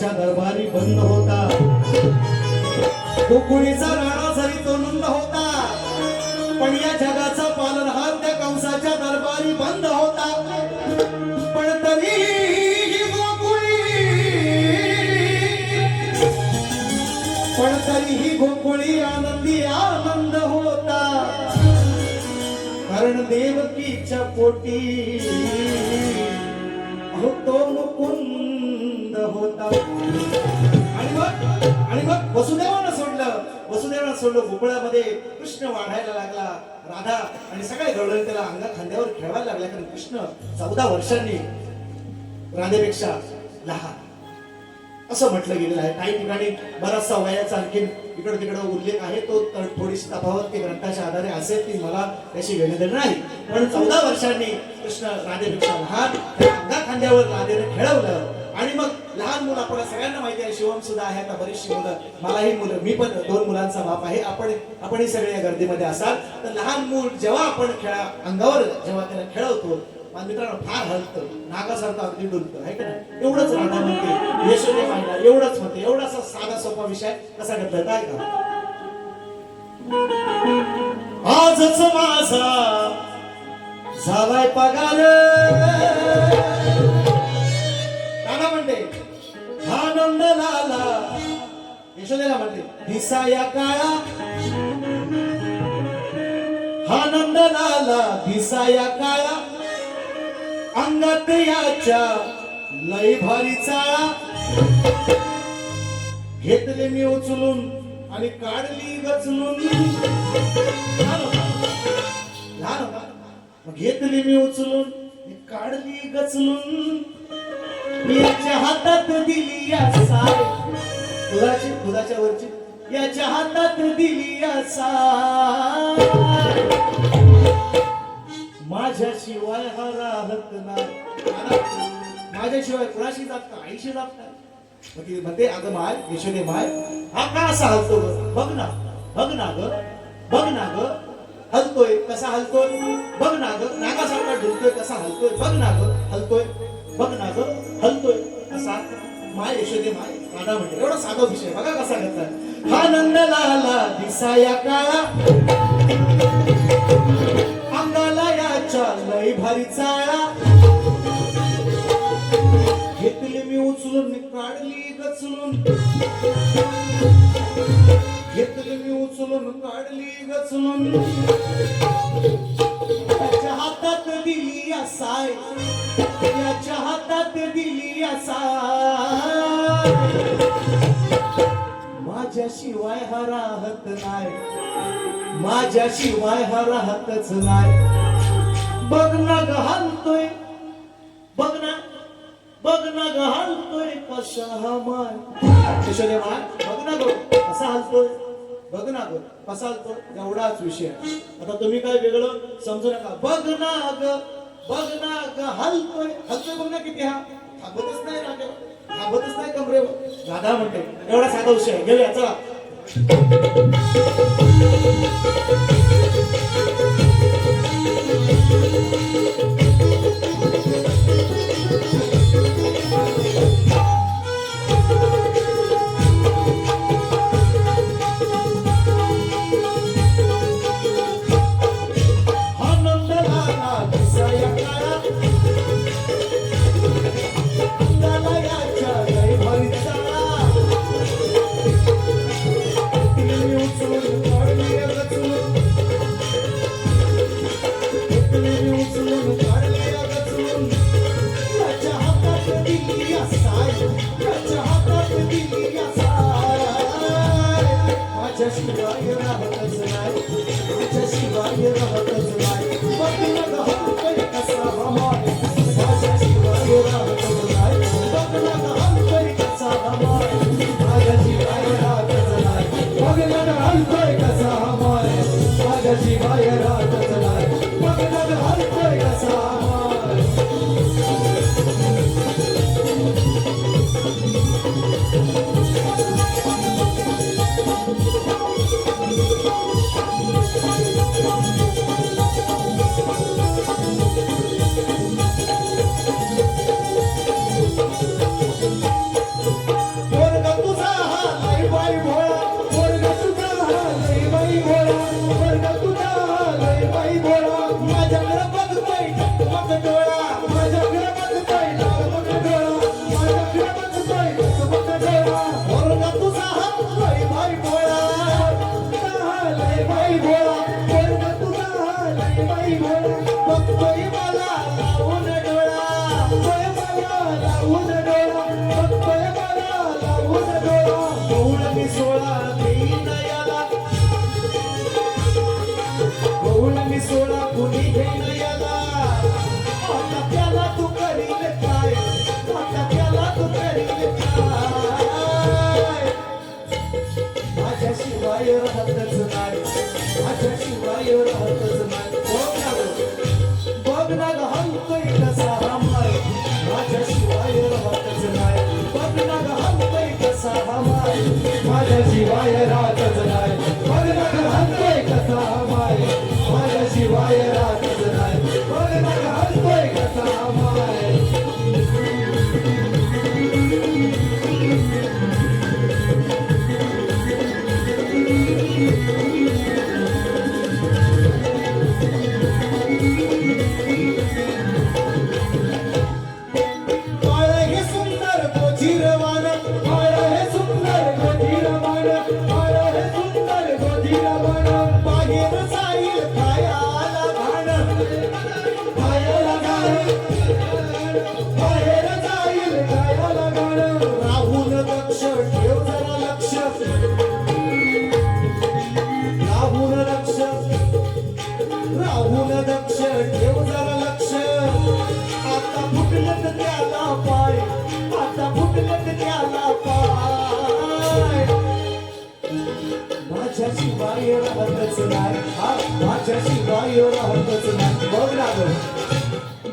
त्या दरबारी बंद होता. कुकुडीचा राणा जरी तो नंद होता पण या जगाचा पालनहार त्या कंसाच्या दरबारी बंद होता. पण तरी गोकुळी पण तरीही गोकुळी आनंदी आनंद होता. कारण देवकीच्या पोटी अहो तो मुकुंद होता आणि मग आणि मग वसुदेवानं सोडलं. वसुदेवानं सोडलं गोकुळामध्ये कृष्ण वाढायला लागला. राधा आणि सगळे घडलं त्याला अंगा खांद्यावर खेळायला लागला. कारण कृष्ण चौदा वर्षांनी राधेपेक्षा लहान. असं म्हटलं गेलेलं आहे. काही ठिकाणी बराचसा वयाचा आणखीन इकडं तिकडं उल्लेख आहे. तो तर थोडीशी तफावत ती ग्रंथाच्या आधारे असेल ती मला त्याशी घेणं देणं नाही. पण चौदा वर्षांनी कृष्ण राधेपेक्षा लहान अंगा खांद्यावर राधेने खेळवलं. आणि मग लहान मुलं आपल्याला सगळ्यांना माहिती आहे शिवम सुद्धा आहे आता बरीचशी मुलं. मलाही मुलं मी पण दोन मुलांचा बाप आहे. आपण आपणही सगळे या गर्दीमध्ये असाल. तर लहान मूल जेव्हा आपण खेळा अंगावर जेव्हा त्याला खेळवतो मित्रांनो फार हलतं. नागासारखं अगदी डुलतं. आहे का एवढंच राहणार म्हणते. यशोदे माहिला एवढंच म्हणते. एवढासा साधा सोपा विषय कसा घेतला काय का आजच माझा झालाय पगार. म्हणते आनंद लाला यशोदेला म्हणते दिसाया काळा. आनंद लाला दिसाया काळा. अंगात याच्या लय भारी चाळा. घेतले मी उचलून आणि काढली गचलून. लहान होता. मग घेतली मी उचलून काढली गचलून. याच्या हातात दिली या साय दुधाची दुधाच्या वरची. याच्या हातात दिली या साय माझ्याशिवाय हा राहत नाही माझ्याशिवाय कुणाशी जात का आईशी जात नाही. मग ती म्हणते अगं माय यशोदे माय हा का असा हलतो बघ ना बघ ना ग बघ ना ग. कसा हलतोय? बघ ना ग नागासारखा ढुलतोय कसा हलतोय? बघ ना ग हलतोय. बघ ना ग हलतोय. कसा माय यशोदे माय राधा म्हणते एवढा साधा विषय बघा कसा घेतलाय हा नंद लाला दिसाया काळा. अंगाला याच्या लय भारी चाळा. घेतली मी उचलून मी काढली गचलून. मी उचलून काढली गचलून. त्याच्या हातात दिली असाय. त्याच्या हातात दिली असाय. माझ्याशिवाय हा राहत नाही. माझ्याशिवाय हा राहतच नाही. बघ ना ग हलतोय. बघ ना. बघ ना ग कसा हा माय यशोदे माय बघ ना ग कसा हलतोय. बघ ना ग कसा तो एवढाच विषय आता तुम्ही काय वेगळं समजू नका. बघ ना ग बघ ना ग हलतोय. हलतोय बघ ना किती हा. थांबतच नाही ना थांबतच नाही कमरेवर. दादा म्हणते एवढा साधा विषय आहे. घेऊया चला. माझ्याशिवाय the door.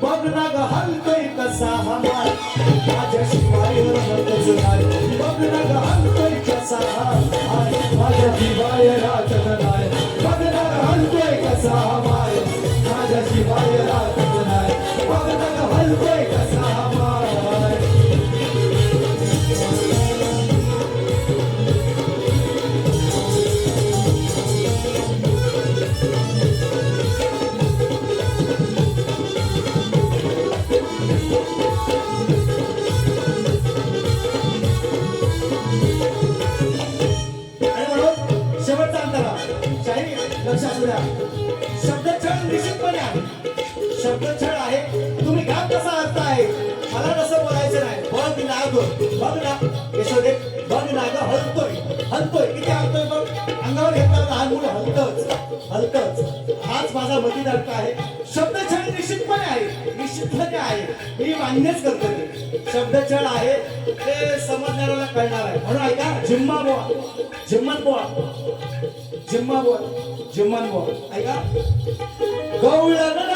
बघ ना ग हलतोय कसा हा माझ्या शिवाय राहतच नाही. बघ ना ग हलतोय कसा हा माझ्या शिवाय राहतच नाही. बघ ना गं हलतोय कसा हा माझ्या शिवाय राहतच नाही. बघ ना गं हलतोय कसा बघ बघ ना यशोदे बघ ना नाग हलतोय हलतोय. किती हलतोय बघ अंगावर घेतला लहान मुलं हलतच हलतच. हाच माझा मतीदार्थ आहे. शब्दछळ निश्चितपणे आहे निश्चितपणे आहे. मी मान्यच करतो ते शब्दछळ आहे ते समजणाऱ्याला कळणार आहे. म्हणून ऐका जिम्मा बोवा जिम्मन बोवा. जिम्मा बोवा जिम्मन बोवा. ऐका. गवळण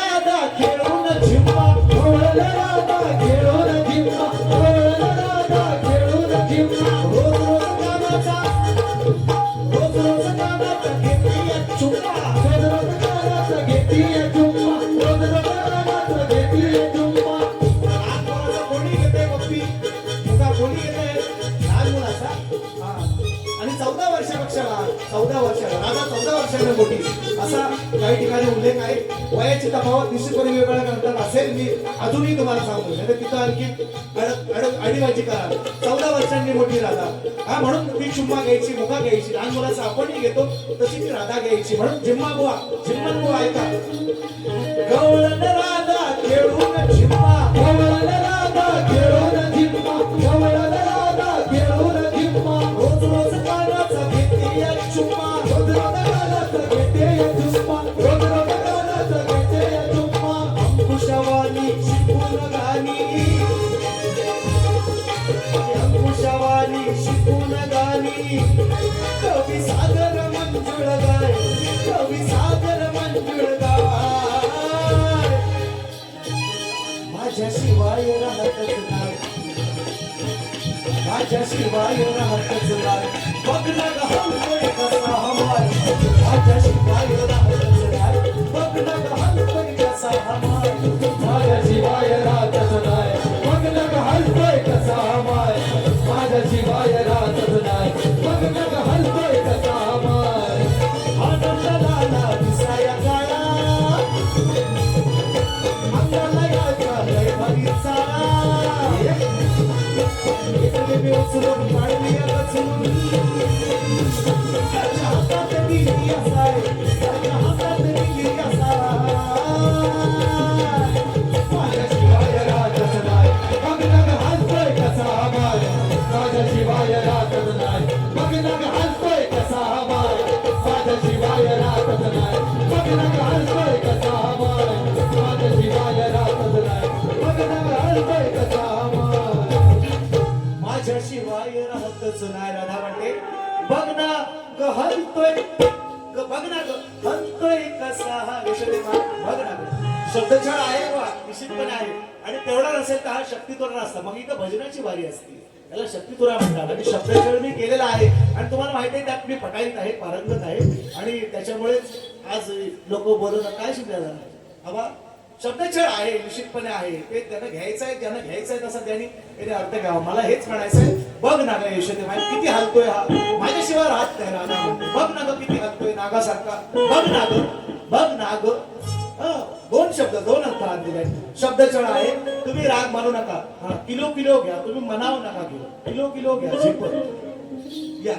आणि चौदा वर्षापेक्षा चौदा वर्षाला राजा चौदा वर्षाने मोठी. असा काही ठिकाणी उल्लेख आहे. वयाची तफावत निश्चितपणे वेगवेगळ्या करतात असेल. मी अजूनही तुम्हाला सांगतो. नाही तिथं आणखी अडक करा. चौदा वर्षांनी मोठी राधा हा म्हणून ती चुम्मा घ्यायची मुका घ्यायची. लहान मुलाचं आपणही घेतो तशी ती राधा घ्यायची. म्हणून जिम्मा बुवा जिम्मन बुवा ऐका. गवळण राधा खेळून झिम्मा माझ्याशिवाय राहतच नाही बघ ना ग हलतोय कसा हमाय माझ्याशिवाय राहतच नाही. बघ ना ग हलतोय कसा हमाय. माझ्याशिवाय राहतच नाही मग नग हलतोय कसा माय माझ्याशिवाय राहतच ग हलतोय ग बघ ना ग हलतोय कसा हा विषय बघ ना शब्दछळ आहे वा निश्चितपणे आहे. आणि तेवढा नसेल तर हा शक्तितोरण असता मग इथं भजनाची वारी असते. त्याला शक्तितुरा म्हणतात आणि शब्दछळ मी केलेला आहे. आणि तुम्हाला माहिती आहे त्यात मी पटाईत आहे पारंगत आहे. आणि त्याच्यामुळेच आज लोक बोलत काय शिकलेला हवा शब्दछळ आहे निश्चितपणे आहे. ते त्यांना घ्यायचं आहे त्यांना घ्यायचं आहे तसं त्यांनी त्याने अर्थ घ्यावा. मला हेच म्हणायचंय बघ ना ग यशोदे माहिती किती हलतोय हा. माझ्याशिवाय राहत नाही राधा बघ ना किती हलतोय नागासारखा. बघ ना ग बघ ना ग दोन शब्द दोन अर्थ हात दिले शब्दछळ आहे तुम्ही राग मानू नका. हा किलो किलो घ्या. तुम्ही मनाव नका घेऊ. किलो किलो घ्या. या.